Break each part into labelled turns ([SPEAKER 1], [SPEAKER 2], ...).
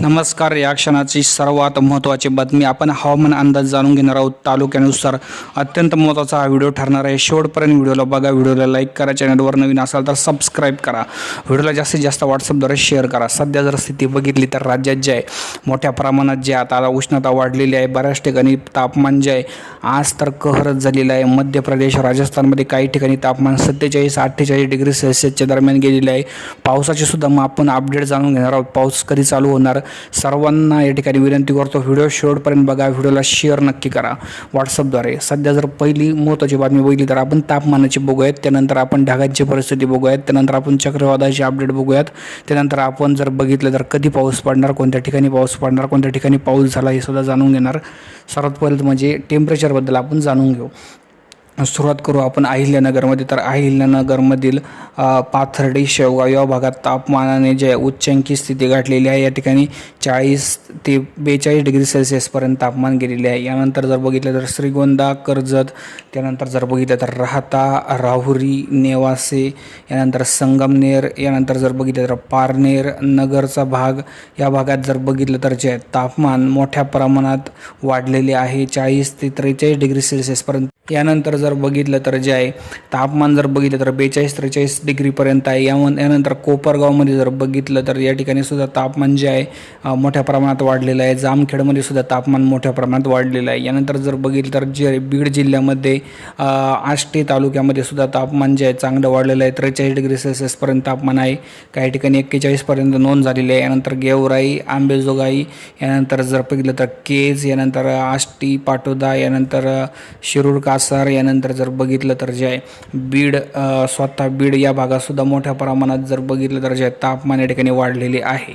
[SPEAKER 1] नमस्कार या क्षणाची सर्वात महत्त्वाची बातमी आपण हवामान अंदाज जाणून घेणार आहोत. तालुक्यानुसार अत्यंत महत्त्वाचा हा व्हिडिओ ठरणार आहे. शेवटपर्यंत व्हिडिओला बघा. व्हिडिओला लाईक करा. चॅनलवर नवीन असाल तर सबस्क्राईब करा. व्हिडिओला जास्तीत जास्त व्हॉट्सअपद्वारे शेअर करा. सध्या जर स्थिती बघितली तर राज्यात जे आहे मोठ्या प्रमाणात जे आता उष्णता वाढलेली आहे बऱ्याच ठिकाणी तापमान जे आहे आज तर कहरच झालेलं आहे. मध्य प्रदेश राजस्थानमध्ये काही ठिकाणी तापमान सत्तेचाळीस अठ्ठेचाळीस डिग्री सेल्सिअसच्या दरम्यान गेलेले आहे. पावसाचे सुद्धा मग आपण अपडेट जाणून घेणार आहोत. पाऊस कधी चालू होणार? सर्वांना या ठिकाणी विनंती करतो व्हिडिओ शेवटपर्यंत बघा व्हिडिओला शेअर नक्की करा. व्हॉट्सअपद्वारे सध्या जर पहिली महत्त्वाची बातमी बघितली तर आपण तापमानाची बघूयात त्यानंतर आपण ढगांची परिस्थिती बघूयात त्यानंतर आपण चक्रवादाची अपडेट बघूयात त्यानंतर आपण जर बघितलं तर कधी पाऊस पडणार कोणत्या ठिकाणी पाऊस पडणार कोणत्या ठिकाणी पाऊस झाला हे सुद्धा जाणून घेणार. सर्वात पहिलं म्हणजे टेम्परेचरबद्दल आपण जाणून घेऊ. सुरुवात करू आपण अहिल्यानगरमध्ये. तर अहिल्यानगरमधील पाथर्डी शेवगाव या भागात तापमानाने जे उच्चांकी स्थिती गाठलेली आहे. या ठिकाणी चाळीस ते बेचाळीस डिग्री सेल्सिअसपर्यंत तापमान गेलेले आहे. यानंतर जर बघितलं तर श्रीगोंदा कर्जत त्यानंतर जर बघितलं तर राहता राहुरी नेवासे यानंतर संगमनेर यानंतर जर बघितलं तर पारनेर नगरचा भाग या भागात जर बघितलं तर जे आहे तापमान मोठ्या प्रमाणात वाढलेले आहे चाळीस ते त्रेचाळीस डिग्री सेल्सिअसपर्यंत यानंतर जर बघितलं तर जे आहे तापमान जर बघितलं तर बेचाळीस त्रेचाळीस डिग्रीपर्यंत आहे. याम यानंतर कोपरगावमध्ये जर बघितलं तर या ठिकाणी सुद्धा तापमान जे आहे मोठ्या प्रमाणात वाढलेलं आहे. जामखेडमध्ये सुद्धा तापमान मोठ्या प्रमाणात वाढलेलं आहे. यानंतर जर बघितलं तर जे बीड जिल्ह्यामध्ये आष्टी तालुक्यामध्ये सुद्धा तापमान जे आहे चांगलं वाढलेलं आहे. त्रेचाळीस डिग्री सेल्सिअसपर्यंत तापमान आहे. काही ठिकाणी एक्केचाळीसपर्यंत नोंद झालेली आहे. यानंतर गेवराई आंबेजोगाई यानंतर जर बघितलं तर केज यानंतर आष्टी पाटोदा यानंतर शिरूर कासार यानंतर जर बघितलं तर जे आहे बीड स्वतः बीड या भागातसुद्धा मोठ्या प्रमाणात जर बघितलं तर जे तापमान या ठिकाणी वाढलेले आहे.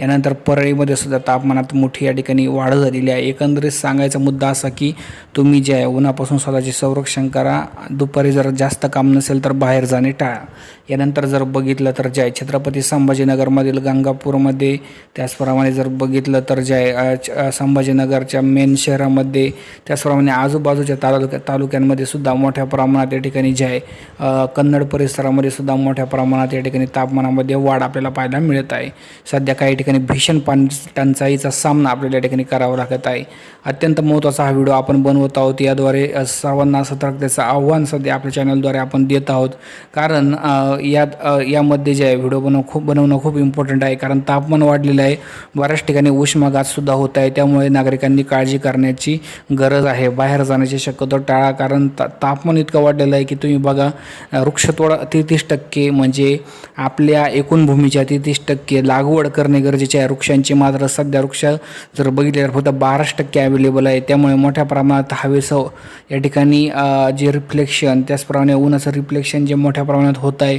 [SPEAKER 1] यानंतर परळीमध्ये सुद्धा तापमानात मोठी या ठिकाणी वाढ झालेली आहे. एकंदरीत सांगायचा मुद्दा असा की तुम्ही जे आहे उन्हापासून स्वतःचे संरक्षण करा. दुपारी जर जास्त काम नसेल तर बाहेर जाणे टाळा. यानंतर जर बघितलं तर जे आहे छत्रपती संभाजीनगरमधील गंगापूरमध्ये त्याचप्रमाणे जर बघितलं तर जे आहे संभाजीनगरच्या मेन शहरामध्ये त्याचप्रमाणे आजूबाजूच्या तालुक्या तालुक्यांमध्ये सुद्धा मोठ्या प्रमाणात या ठिकाणी जे आहे कन्नड परिसरामध्ये सुद्धा मोठ्या प्रमाणात या ठिकाणी तापमानामध्ये वाढ आपल्याला पाहायला मिळत आहे. सध्या काही ठिकाणी भीषण पाणी टंचाईचा सामना आपल्याला या ठिकाणी करावा लागत आहे. अत्यंत महत्त्वाचा हा व्हिडिओ आपण बनवत आहोत याद्वारे सर्वांना सतर्कतेचं आव्हान सध्या आपल्या चॅनलद्वारे आपण देत आहोत. कारण यात यामध्ये जे आहे व्हिडिओ बनव खूप बनवणं खूप इम्पॉर्टंट आहे. कारण तापमान वाढलेलं आहे. बऱ्याच ठिकाणी उष्माघातसुद्धा होत आहे. त्यामुळे नागरिकांनी काळजी करण्याची गरज आहे. बाहेर जाण्याची शक्यतो टाळा. कारण ता तापमान इतकं वाढलेलं आहे की तुम्ही बघा वृक्षतोड तेहतीस टक्के म्हणजे आपल्या एकूण भूमीच्या तेहतीस टक्के लागवड करणे गरजेचे आहे. वृक्षांची मात्र सध्या वृक्ष जर बघितले तर फक्त बाराच टक्के अवेलेबल आहे. त्यामुळे मोठ्या प्रमाणात हवेचं या ठिकाणी जे रिफ्लेक्शन त्याचप्रमाणे उन्हाचं रिफ्लेक्शन जे मोठ्या प्रमाणात होत आहे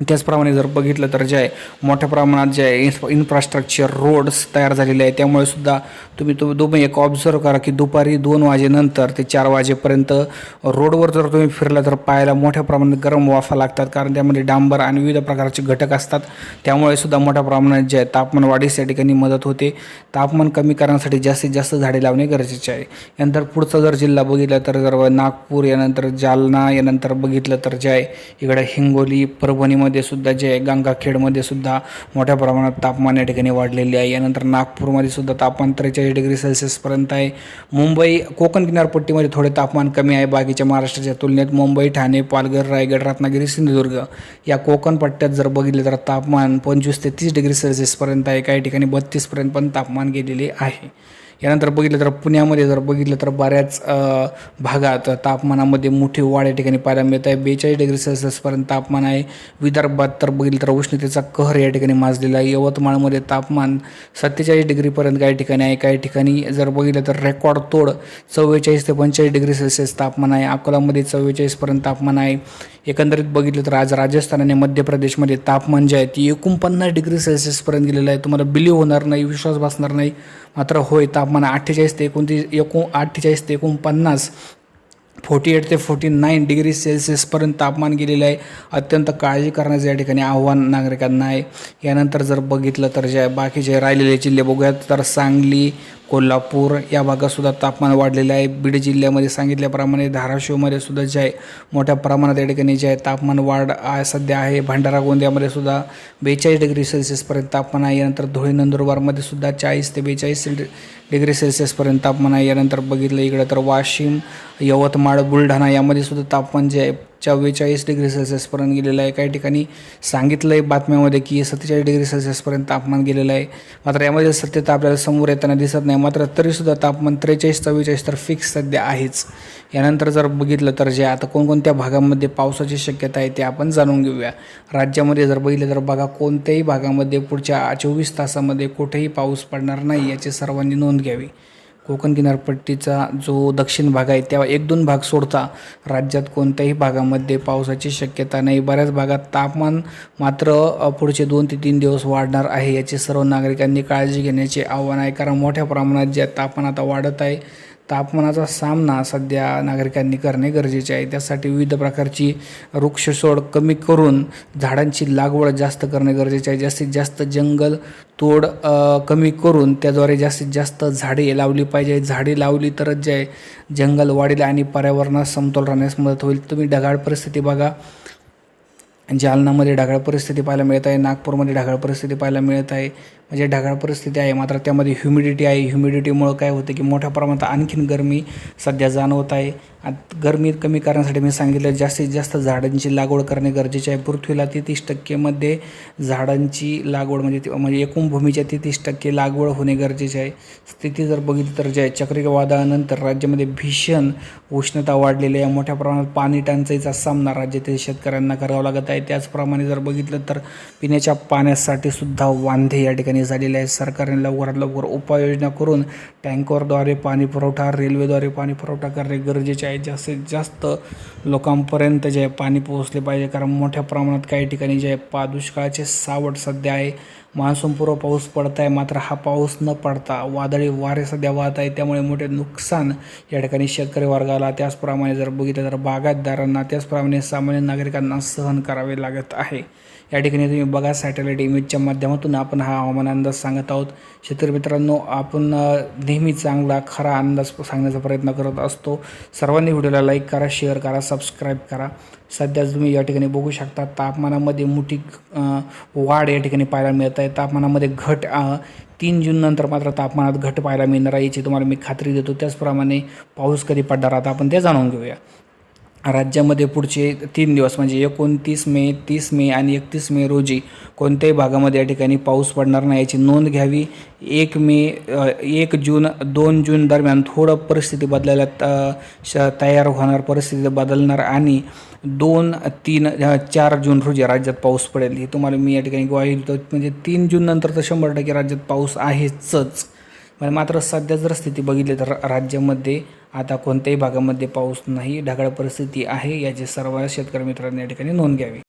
[SPEAKER 1] त्याचप्रमाणे जर बघितलं तर जे आहे मोठ्या प्रमाणात जे आहे इन्फ इन्फ्रास्ट्रक्चर रोड्स तयार झालेले आहे त्यामुळे सुद्धा तुम्ही तुम्ही तुम्ही एक ऑब्झर्व करा की दुपारी दोन वाजेनंतर ते चार वाजेपर्यंत रोडवर जर तुम्ही फिरला तर पायाला मोठ्या प्रमाणात गरम वाफा लागतात. कारण त्यामध्ये डांबर आणि विविध प्रकारचे घटक असतात. त्यामुळे सुद्धा मोठ्या प्रमाणात जे आहे तापमान वाढीस या ठिकाणी मदत होते. तापमान कमी करण्यासाठी जास्तीत जास्त झाडे लावणे गरजेचे आहे. यानंतर पुढचा जर जिल्हा बघितला तर जर नागपूर यानंतर जालना यानंतर बघितलं तर जे आहे इकडे हिंगोली पुण्यामध्ये सुद्धा जे आहे गंगाखेडमध्ये सुद्धा मोठ्या प्रमाणात तापमान या ठिकाणी वाढलेले आहे. यानंतर नागपूरमध्ये सुद्धा तापमान त्रेचाळीस डिग्री सेल्सिअसपर्यंत आहे. मुंबई कोकण किनारपट्टीमध्ये थोडे तापमान कमी आहे. बाकीच्या महाराष्ट्राच्या तुलनेत मुंबई ठाणे पालघर रायगड रत्नागिरी सिंधुदुर्ग या कोकण पट्ट्यात जर बघितलं तर तापमान पंचवीस ते तीस डिग्री सेल्सिअसपर्यंत आहे. काही ठिकाणी बत्तीसपर्यंत पण तापमान गेलेले आहे. यानंतर बघितलं तर पुण्यामध्ये जर बघितलं तर बऱ्याच भागात तापमानामध्ये मोठी वाढ या ठिकाणी पाहायला मिळत आहे. बेचाळीस डिग्री सेल्सिअसपर्यंत तापमान आहे. विदर्भात तर बघितलं तर उष्णतेचा कहर या ठिकाणी माजलेला आहे. यवतमाळमध्ये तापमान सत्तेचाळीस डिग्रीपर्यंत काही ठिकाणी आहे. काही ठिकाणी जर बघितलं तर रेकॉर्ड तोड चव्वेचाळीस ते पंचेचाळीस डिग्री सेल्सिअस तापमान आहे. अकोलामध्ये चव्वेचाळीसपर्यंत तापमान आहे. एकंदरीत बघितलं तर आज राजस्थान आणि मध्य प्रदेशमध्ये तापमान जे आहे ते एकोणपन्नास डिग्री सेल्सिअसपर्यंत गेलेलं आहे. तुम्हाला बिलीव्ह होणार नाही विश्वास बसणार नाही. मात्र होय तापमान अठ्ठेचाळीस ते एकोणतीस एकूण अठ्ठेचाळीस ते एकोणपन्नास फोर्टी एट ते फोर्टी नाईन डिग्री सेल्सिअसपर्यंत तापमान गेलेलं आहे. अत्यंत काळजी करण्याचं या ठिकाणी आव्हान नागरिकांना आहे. यानंतर जर बघितलं तर जे बाकीचे राहिलेले जिल्हे बघूयात तर सांगली कोल्हापूर या भागातसुद्धा तापमान वाढलेलं आहे. बीड जिल्ह्यामध्ये सांगितल्याप्रमाणे धाराशिवमध्ये सुद्धा जे आहे मोठ्या प्रमाणात या ठिकाणी जे आहे तापमान वाढ सध्या आहे. भंडारा गोंदियामध्ये सुद्धा बेचाळीस डिग्री सेल्सिअसपर्यंत तापमान आहे. यानंतर धुळे नंदुरबारमध्ये सुद्धा चाळीस ते बेचाळीस डिग्री सेल्सिअसपर्यंत तापमान आहे. यानंतर बघितलं इकडं तर वाशिम यवतमाळ बुलढाणा यामध्ये सुद्धा तापमान जे आहे चव्वेचाळीस डिग्री सेल्सिअसपर्यंत गेलेलं आहे. काही ठिकाणी सांगितलं आहे बातम्यामध्ये की सत्तेचाळीस डिग्री सेल्सिअसपर्यंत तापमान गेलेलं आहे. मात्र यामध्ये सत्यता आपल्याला समोर येताना दिसत नाही. मात्र तरीसुद्धा तापमान त्रेचाळीस चव्वेचाळीस तर फिक्स सध्या आहेच. यानंतर जर बघितलं तर जे आता कोणकोणत्या भागामध्ये पावसाची शक्यता आहे ते आपण जाणून घेऊया. राज्यामध्ये जर बघितलं तर बघा कोणत्याही भागामध्ये पुढच्या चोवीस तासामध्ये कुठेही पाऊस पडणार नाही याची सर्वांनी नोंद घ्यावी. कोकण किनारपट्टीचा जो दक्षिण भाग आहे त्या एक दोन भाग सोडता राज्यात कोणत्याही भागामध्ये पावसाची शक्यता नाही. बऱ्याच भागात तापमान मात्र पुढचे दोन ते तीन दिवस वाढणार आहे याची सर्व नागरिकांनी काळजी घेण्याचे आव्हान आहे. कारण मोठ्या प्रमाणात जे तापमान आता वाढत आहे तापमानाचा सामना सध्या नागरिकांनी करणे गरजेचे आहे. त्यासाठी विविध प्रकारची वृक्षसोड कमी करून झाडांची लागवड जास्त करणे गरजेचे आहे. जास्तीत जास्त जंगल तोड कमी करून त्याद्वारे जास्तीत जास्त झाडे लावली पाहिजे. झाडे लावली तरच जे आहे जंगल वाढेल आणि पर्यावरणात समतोल राहण्यास मदत होईल. तुम्ही ढगाळ परिस्थिती बघा. जालनामध्ये ढगाळ परिस्थिती पाहायला मिळत आहे. नागपूरमध्ये ढगाळ परिस्थिती पाहायला मिळत आहे. म्हणजे ढगाळ परिस्थिती आहे मात्र त्यामध्ये ह्युमिडिटी आहे. ह्युमिडिटीमुळं काय होतं की मोठ्या प्रमाणात आणखीन गरमी सध्या जाणवत आहे. आत- गरमी कमी करण्यासाठी मी सांगितलं जास्तीत जास्त झाडांची लागवड करणे गरजेचे आहे. पृथ्वीला तेहतीस टक्केमध्ये झाडांची लागवड म्हणजे ते- म्हणजे एकूण भूमीच्या तेहतीस टक्के लागवड होणे गरजेचे आहे. स्थिती जर बघितली तर जे चक्रीवादळानंतर राज्यामध्ये भीषण उष्णता वाढलेली आहे. मोठ्या प्रमाणात पाणी टंचाईचा सामना राज्यातील शेतकऱ्यांना करावा लागत आहे. त्याचप्रमाणे जर बघितलं तर पिण्याच्या पाण्यासाठी सुद्धा वांधे या ठिकाणी झालेले आहे सरकारने लवकरात लवकर उपाययोजना करून टँकरद्वारे पाणी पुरवठा रेल्वेद्वारे पाणी पुरवठा करणे गरजेचे आहे. जास्तीत जास्त लोकांपर्यंत जे आहे पाणी पोहोचले पाहिजे. कारण मोठ्या प्रमाणात काही ठिकाणी जे आहे पा दुष्काळाचे सावट सध्या आहे. मान्सूनपूर्व पाऊस पडत आहे मात्र हा पाऊस न पडता वादळी वारे सध्या वाहत आहे त्यामुळे मोठे नुकसान या ठिकाणी शेतकरी वर्गाला. त्याचप्रमाणे जर बघितलं तर बागायतदारांना त्याचप्रमाणे सामान्य नागरिकांना सहन करावे लागत आहे. या ठिकाणी तुम्ही बघा सॅटेलाईट इमेजच्या माध्यमातून आपण हा हवामान अंदाज सांगत आहोत. शेतकरी मित्रांनो आपण नेहमी चांगला खरा अंदाज सांगण्याचा प्रयत्न करत असतो. सर्वांनी व्हिडिओला लाईक करा शेअर करा सबस्क्राईब करा. सध्याच तुम्ही या ठिकाणी बघू शकता तापमानामध्ये मोठी वाढ या ठिकाणी पाहायला मिळत आहे. तापमानामध्ये घट तीन जून नंतर मात्र तापमानात घट पाहायला मिळणार आहे याची तुम्हाला मी खात्री देतो. त्याचप्रमाणे पाऊस कधी पडणार आता आपण ते जाणून घेऊया. राज्यामध्ये पुढचे तीन दिवस म्हणजे एकोणतीस मे तीस मे आणि एकतीस मे रोजी कोणत्याही भागामध्ये या ठिकाणी पाऊस पडणार नाही. याची नोंद घ्यावी. एक मे एक जून दोन जून दरम्यान थोडं परिस्थिती बदलायला त श तयार होणार परिस्थिती बदलणार आणि दोन तीन चार जून रोजी राज्यात पाऊस पडेल. हे तुम्हाला मी या ठिकाणी ग्वाही देतो. म्हणजे तीन जून नंतर तर शंभर टक्के राज्यात पाऊस आहेच पण मात्र सध्या जर स्थिती बघितली तर राज्यामध्ये आता कोणत्याही भागामध्ये पाऊस नाही ढगाळ परिस्थिती आहे याची सर्व शेतकरी मित्रांनी या ठिकाणी नोंद घ्यावी.